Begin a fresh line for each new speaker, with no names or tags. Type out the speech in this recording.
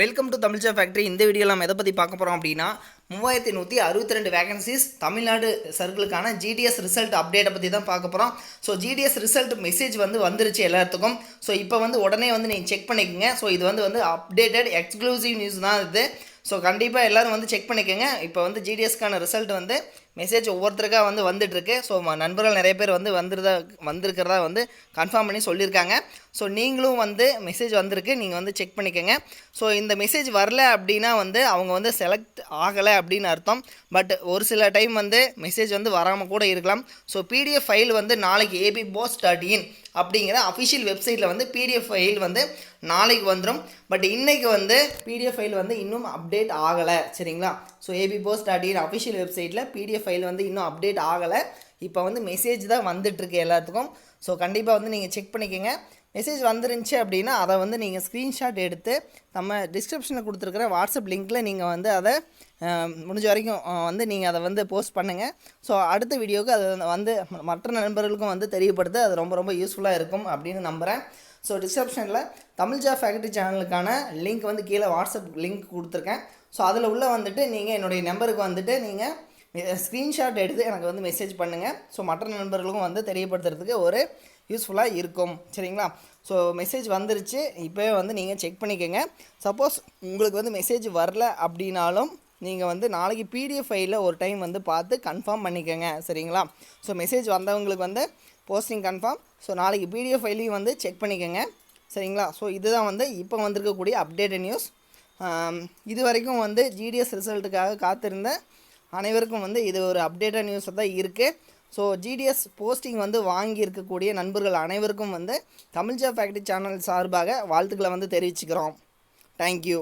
Welcome to தமிழ்ச்சா factory இந்த video நம்ம எதை பற்றி பார்க்க போகிறோம் அப்படின்னா மூவாயிரத்தி நூற்றி அறுபத்தி ரெண்டு வேகன்சிஸ் தமிழ்நாடு சர்க்கிளுக்கான ஜிடிஎஸ் ரிசல்ட் அப்டேட்டை பற்றி தான் பார்க்க போகிறோம் ஸோ ஜிடிஎஸ் ரிசல்ட் மெசேஜ் வந்து வந்துருச்சு எல்லாத்துக்கும். ஸோ இப்போ வந்து உடனே வந்து நீங்கள் செக் பண்ணிக்கோங்க. ஸோ இது வந்து வந்து அப்டேட்டட் எக்ஸ்க்ளூசிவ் நியூஸ் தான் இது. ஸோ கண்டிப்பாக எல்லோரும் வந்து செக் பண்ணிக்கோங்க. இப்போ வந்து ஜிடிஎஸ்க்கான ரிசல்ட் வந்து மெசேஜ் ஒவ்வொருத்தருக்கா வந்து வந்துட்டுருக்கு. ஸோ நண்பர்கள் நிறைய பேர் வந்து வந்துருதா வந்திருக்கிறதா வந்து கன்ஃபார்ம் பண்ணி சொல்லியிருக்காங்க. ஸோ நீங்களும் வந்து மெசேஜ் வந்திருக்கு. நீங்கள் வந்து செக் பண்ணிக்கோங்க. ஸோ இந்த மெசேஜ் வரல அப்படின்னா வந்து அவங்க வந்து செலக்ட் ஆகலை அப்படின்னு அர்த்தம். பட் ஒரு சில டைம் வந்து மெசேஜ் வந்து வராமல் கூட இருக்கலாம். ஸோ பிடிஎஃப் ஃபைல் வந்து நாளைக்கு ஏபி போஸ் டாட் இன் அப்படிங்கிற அஃபிஷியல் வெப்சைட்டில் வந்து பிடிஎஃப் ஃபைல் வந்து நாளைக்கு வந்துடும் பட் இன்றைக்கி வந்து பிடிஎஃப் ஃபைல் வந்து இன்னும் அப்டேட் ஆகலை. சரிங்களா? So AP post dot in official வெப்சைட்டில் பிடிஎஃப் ஃபைல் வந்து இன்னும் அப்டேட் ஆகலை. இப்போ வந்து மெசேஜ் தான் வந்துட்டுருக்கு எல்லாத்துக்கும். ஸோ கண்டிப்பாக வந்து நீங்கள் செக் பண்ணிக்கோங்க. மெசேஜ் வந்துருந்துச்சு அப்படின்னா அதை வந்து நீங்கள் ஸ்க்ரீன்ஷாட் எடுத்து நம்ம டிஸ்கிரிப்ஷனில் கொடுத்துருக்குற வாட்ஸ்அப் லிங்க்கில் நீங்கள் வந்து அதை முடிஞ்ச வரைக்கும் வந்து நீங்கள் அதை வந்து போஸ்ட் பண்ணுங்கள் ஸோ அடுத்த வீடியோவுக்கு அது வந்து மற்ற நண்பர்களுக்கும் வந்து தெரியப்படுத்த. அது ரொம்ப ரொம்ப யூஸ்ஃபுல்லாக இருக்கும் அப்படின்னு நம்புகிறேன் ஸோ டிஸ்கிரிப்ஷனில் தமிழ்ஜா ஃபேக்ட்ரி சேனலுக்கான லிங்க் வந்து கீழே வாட்ஸ்அப் லிங்க் கொடுத்துருக்கேன். ஸோ அதில் உள்ளே வந்துட்டு நீங்கள் என்னுடைய நம்பருக்கு வந்துட்டு நீங்கள் ஸ்க்ரீன்ஷாட் எடுத்து எனக்கு வந்து மெசேஜ் பண்ணுங்கள் ஸோ மற்ற நண்பர்களுக்கும் வந்து தெரியப்படுத்துறதுக்கு ஒரு யூஸ்ஃபுல்லாக இருக்கும். சரிங்களா? ஸோ மெசேஜ் வந்துருச்சு. இப்போவே வந்து நீங்கள் செக் பண்ணிக்கோங்க. சப்போஸ் உங்களுக்கு வந்து மெசேஜ் வரல அப்படின்னாலும் நீங்கள் வந்து நாளைக்கு பிடிஎஃப் ஃபைலில் ஒரு டைம் வந்து பார்த்து கன்ஃபார்ம் பண்ணிக்கோங்க. சரிங்களா? ஸோ மெசேஜ் வந்தவங்களுக்கு வந்து போஸ்டிங் கன்ஃபார்ம் ஸோ நாளைக்கு பிடிஎஃப் ஃபைலையும் வந்து செக் பண்ணிக்கோங்க. சரிங்களா? ஸோ இதுதான் வந்து இப்போ வந்திருக்கக்கூடிய அப்டேட்டட் நியூஸ் இது வரைக்கும் வந்து ஜிடிஎஸ் ரிசல்ட்டுக்காக காத்திருந்தேன் அனைவருக்கும் வந்து இது ஒரு அப்டேட்டட் நியூஸாக தான் இருக்குது ஸோ ஜிடிஎஸ் போஸ்டிங் வந்து வாங்கி இருக்கக்கூடிய நண்பர்கள் அனைவருக்கும் வந்து தமிழ்ஜா ஃபேக்ட்ரி சேனல் சார்பாக வாழ்த்துக்களை வந்து தெரிவிச்சுக்கிறோம். தேங்க்யூ